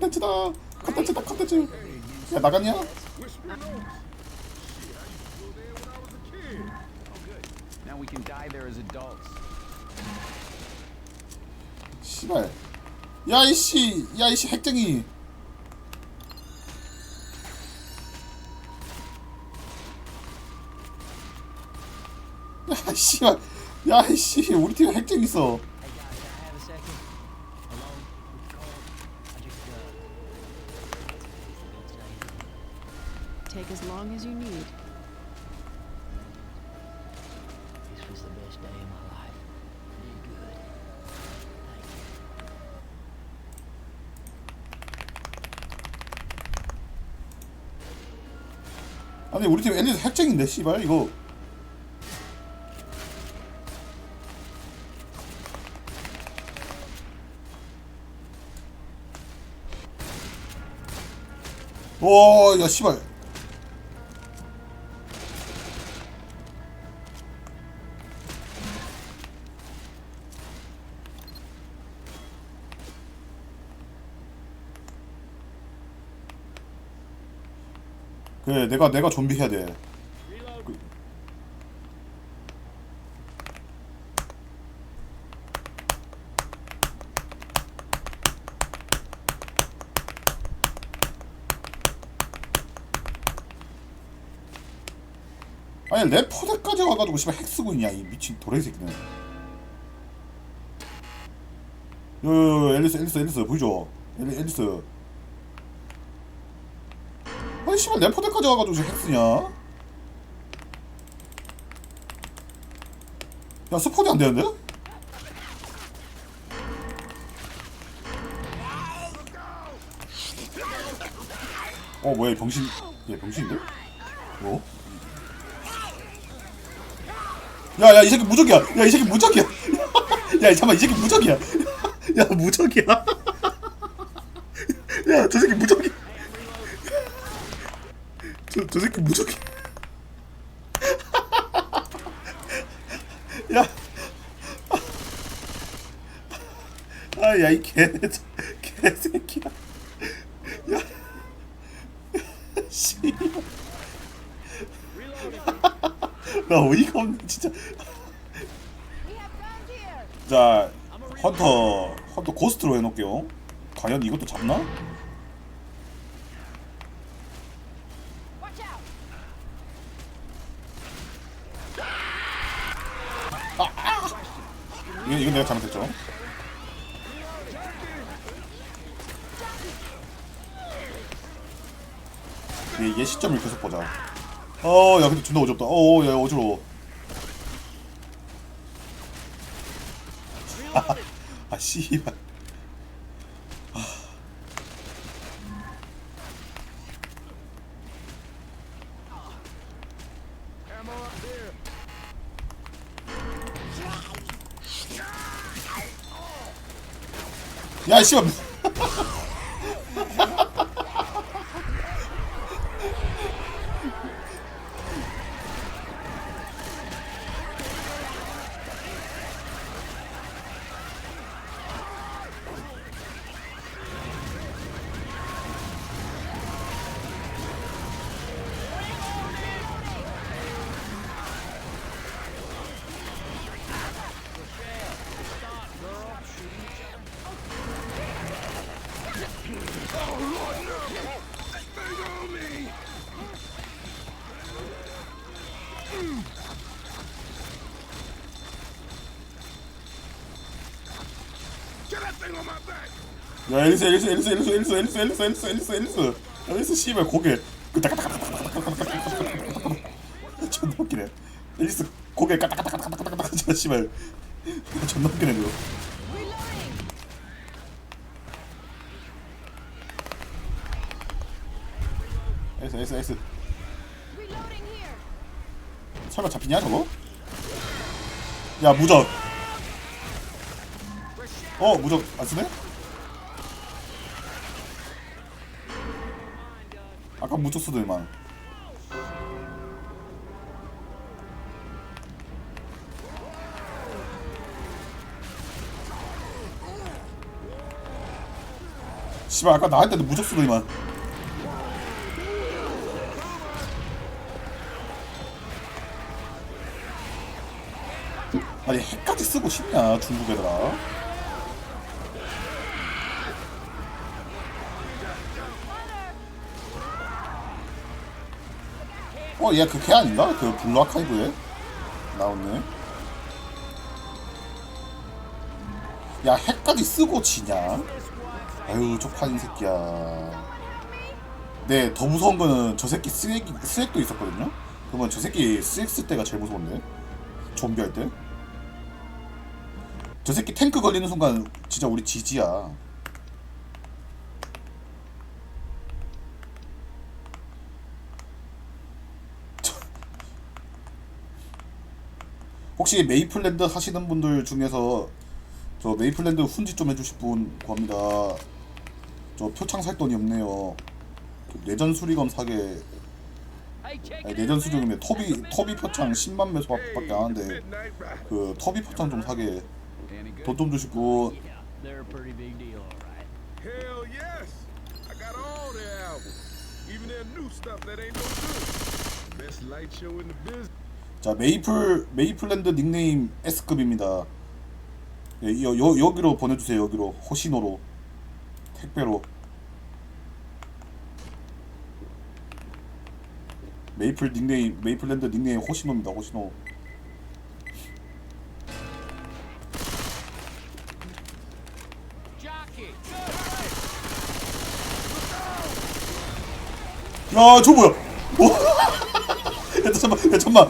컨텐츠다. 컨텐츠다 컨텐츠. 야 나갔냐? 씨발. 야 이씨. 야 이씨 핵쟁이. 야 씨발. 야 이씨. 우리 팀에 핵쟁이 있어 long as you need. This was the best day of my life. You did good. Thank you. 아니 우리 팀 앨리스 핵쟁인데 씨발 이거 와야 씨발 그래 내가 내가 좀비 해야 돼 그- 아니 레포대까지 와가지고 씨발 핵 쓰고 있냐 이 미친 도레이 새끼는 요요요 앨리스 앨리스 앨리스 보이죠 앨리, 앨리스 아니 씨발 레포대까지 와가지고 지금 핵 쓰냐 야 스포디 안 되는데? 어 뭐야 이 병신 얘 병신인데? 뭐? 야야 이 새끼 무적이야 야 이 새끼 무적이야 야 잠깐만 이 새끼 무적이야 야 무적이야 야 저 새끼 무적이야 저, 저 새끼 무적이야. 야 아 야 이 개 개새끼야. 야. 씨발 나 어이가 없네 진짜. 자 헌터 헌터 고스트로 해놓을게요. 과연 이것도 잡나? 이건, 이건 내가 잘못했죠? 얘, 얘 시점을 계속 보자. 어야 근데 존나 어지럽다. 어야 어지러워. 아 씨발 Ay, siwab. 야 엘리스 엘리스 엘리스 엘리스 엘리스 엘리스 엘리스 엘리스 엘리스 엘리스. 엘리스 씨발 고개. 그 존나 웃기네. 엘리스 고개 까딱까딱까딱까딱 저 씨발. 존나 웃기네 이거. 엘리스 엘리스 엘리스. 설마 잡히냐 저거? 야 무적 어 무적 안 쓰네? 아까 무적 쓰더니만. 씨발 아까 나할 때도 무적수더니만. 아니 핵까지 쓰고 싶냐 중국 애들아 어, 얘 그 걔 아닌가? 그 블루 아카이브에 나오네. 야, 핵까지 쓰고 지냐? 아유, 쪽팔린 새끼야. 네, 더 무서운 거는 저 새끼 쓰레기, 쓰렉도 있었거든요? 그러면 저 새끼 쓸 때가 제일 무서운데? 좀비 할 때? 저 새끼 탱크 걸리는 순간 진짜 우리 지지야. 혹시 메이플랜드 하시는 분들 중에서 저 메이플랜드 훈지 좀 해주실 분 구합니다. 저 표창 살 돈이 없네요. 그 내전 수리검 사게 아니, 내전 수리검에. 터비 터비 표창 10만 매소밖에 안 하는데 그 터비 표창 좀 사게? 돈좀 albums. Even their new stuff that ain't no good. Best light show in the business. 자 메이플 메이플랜드 닉네임 S급입니다. 예, 여, 여, 여기로 보내주세요. 여기로 호시노로 택배로 메이플 닉네임 메이플랜드 닉네임 호시노입니다. 호시노. 야, 저 뭐야? 오! 야, 잠깐만, 야, 잠깐만.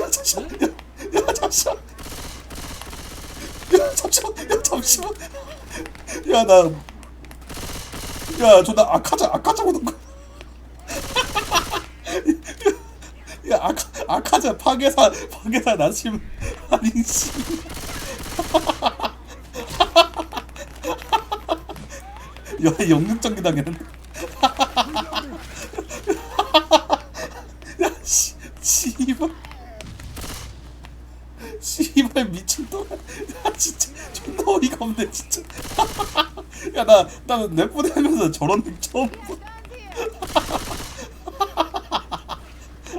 야, 잠시만. 야, 야, 잠시만. 야, 잠시만. 야. 야, 나. 야, 저 나 아카자, 아카자 보는 거. 야, 아카, 아카자 파괴사, 파괴사 나심. 아니, 씨. 야, 영능전기 당했는데. 야, 씨, 씨발. 씨발 미친놈. 야, 진짜 존나 어이가 없네, 진짜. 야, 나, 나 랩보드 하면서 저런 느 처음 봐.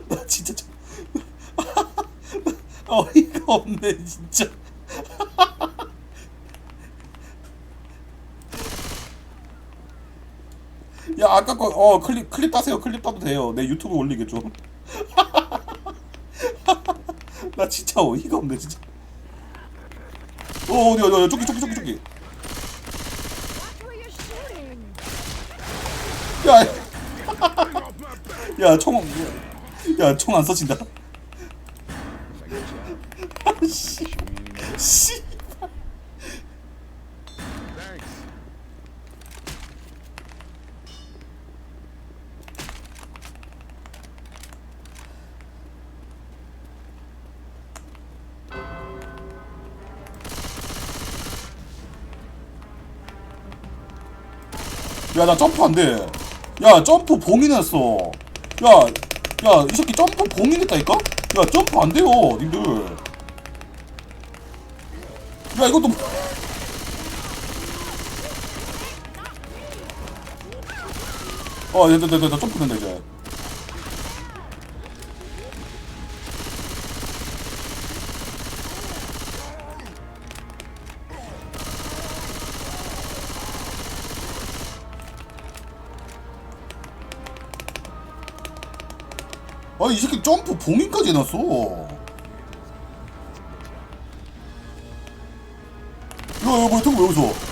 나 진짜 좀. 어이가 없네, 진짜. 야 아까 거어 클립 클립 따세요 클립 따도 돼요 내 유튜브 올리겠죠 나 진짜 어이가 없네 진짜 어 어디 어디 어디 저기 저기 저기 저기 Watch where you're shooting. 야야총 안 써진다 씨 씨. 야 나 점프 안돼. 야 점프 봉인했어. 야 야 이 새끼 점프 봉인했다니까? 야 점프 안 돼요 님들. 야 이것도 어 됐다 됐다 됐다. 점프 된다 이제 아이 새끼 점프 봉인까지 해놨어 야야 뭐야 탱왜 여기서 어?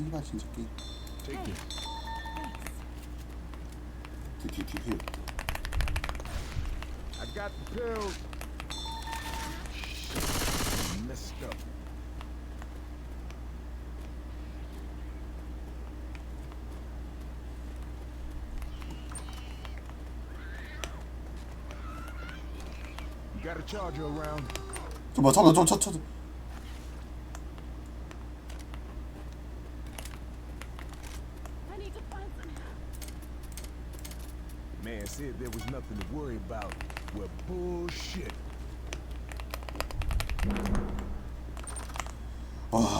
씨발 진짜 게임 Take it. 뒤뒤뒤 I got the pills. Messed up. You got a charger around? 좀봐 잠깐 좀쳐쳐 I said there was nothing to worry about. Well, bullshit. 와